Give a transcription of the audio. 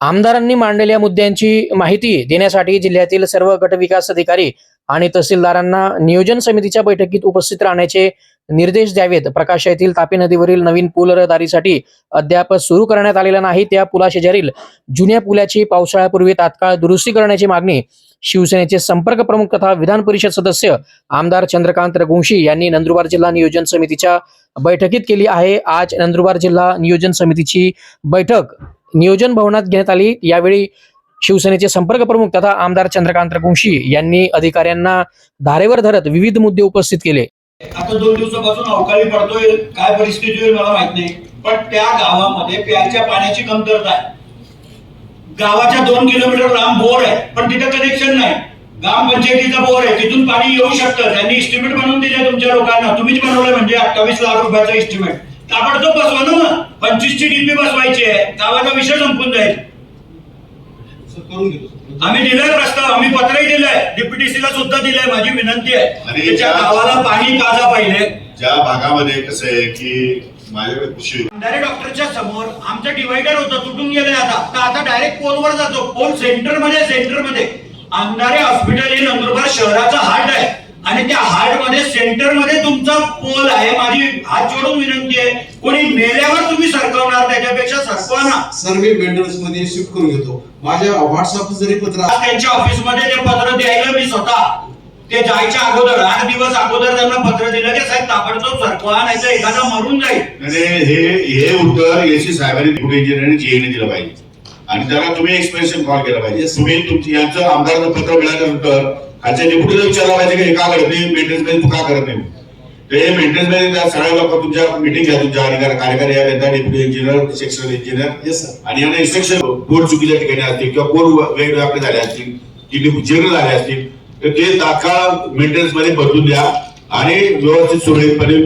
आमदारांनी मांडलेल्या मुद्द्यांची माहिती देण्यासाठी जिल्ह्यातील सर्व गट विकास अधिकारी आणि तहसीलदारांना नियोजन समितीच्या बैठकीत उपस्थित राहण्याचे निर्देश द्यावेत. प्रकाश येथील तापी नदीवरील नवीन पूल रहदारीसाठी अद्याप सुरू करण्यात आलेला नाही. त्या पुलाशेजारील जुन्या पुलाची पावसाळ्यापूर्वी तात्काळ दुरुस्ती करण्याची मागणी शिवसेनेचे संपर्क प्रमुख तथा विधान परिषद सदस्य आमदार चंद्रकांत रघुवंशी यांनी नंदुरबार जिल्हा नियोजन समितीच्या बैठकीत केली आहे. आज नंदुरबार जिल्हा नियोजन समितीची बैठक नियोजन भवनात घेण्यात आली. यावेळी शिवसेनेचे संपर्क प्रमुख तथा आमदार चंद्रकांत रघुवंशी यांनी अधिकाऱ्यांना धारेवर धरत विविध मुद्दे उपस्थित केले. आता दोन दिवसापासून अवकाळी पडतोय. काय परिस्थिती होईल मला माहीत नाही. पण त्या गावामध्ये प्यायच्या पाण्याची कमतरता आहे. गावाच्या दोन किलोमीटर लांब बोर आहे पण तिथे कनेक्शन नाही. ग्रामपंचायतीचा बोर आहे तिथून पाणी येऊ शकतं. त्यांनी इस्टिमेट बनवून दिले तुमच्या लोकांना. तुम्हीच बनवलं म्हणजे अठ्ठावीस लाख रुपयाचा इस्टिमेट ताबडतोब बसवा ना. मग पंचवीसची डीपी बसवायची आहे. गावाचा विषय संपून जाईल. आम्ही दिलाय प्रस्ताव. आम्ही पत्रही दिलंय. डीपीटीसीला सुद्धा दिलंय. माझी विनंती आहे. आणि त्याच्या त्या- गावाला पाणी काजा पाहिजे. ज्या भागामध्ये कसं आहे की माझ्याकडे कृषी डायरेक्ट डॉक्टरच्या समोर आमचं डिवायडर होतं तुटून गेलंय आता. तर आता डायरेक्ट पोलवर जातो. पोल सेंटरमध्ये सेंटरमध्ये. अंधारे हॉस्पिटल हे नंदुरबार शहराचा हार्ट आहे. आणि त्या हार्टमध्ये सेंटरमध्ये तुमचा पोल आहे. माझी हात जोडून विनंती आहे. कोणी मेल्यावर तुम्ही सरकवणार त्याच्यापेक्षा सरकवा ना. सर मी मेंटेनन्समध्ये शिफ्ट करून घेतो. माझ्या व्हॉट्सअप जरी पत्र त्यांच्या ऑफिसमध्ये ते पत्र द्यायला मी स्वतः ते जायच्या अगोदर आठ दिवस अगोदर त्यांना पत्र दिलं की साहेब ताबडतोब सरकवा नाही तर एखादा मरून जाईल. आणि हे हे उत्तर एसी साहेबांनी डेप्युटी इंजिनियर जीएने दिलं पाहिजे. आणि त्याला तुम्ही एक्सप्रेशन कॉल केला पाहिजे. तुम्ही तुमची यांचं आमदाराचं पत्र मिळाल्यानंतर खालच्या डेप्युटीला विचारला पाहिजे की हे का करत नाही? मेंटेनन्समध्ये तू का करत नाही? ते मेंटेनन्समध्ये त्या सगळ्या लोक तुमच्या मिटिंग घ्या तुमच्या अधिकारी कार्यकारी या त्यांचा deputy engineer sectional engineer yes sir आणि यांना इन्स्ट्रक्शन कोण चुकीच्या ठिकाणी असतील किंवा कोण वेगवेगळे आपले झाले असतील किती जीर्ण झाले असतील तर ते तात्काळ मेंटेनन्समध्ये बदलून द्या आणि व्यवस्थित सुरळीतपणे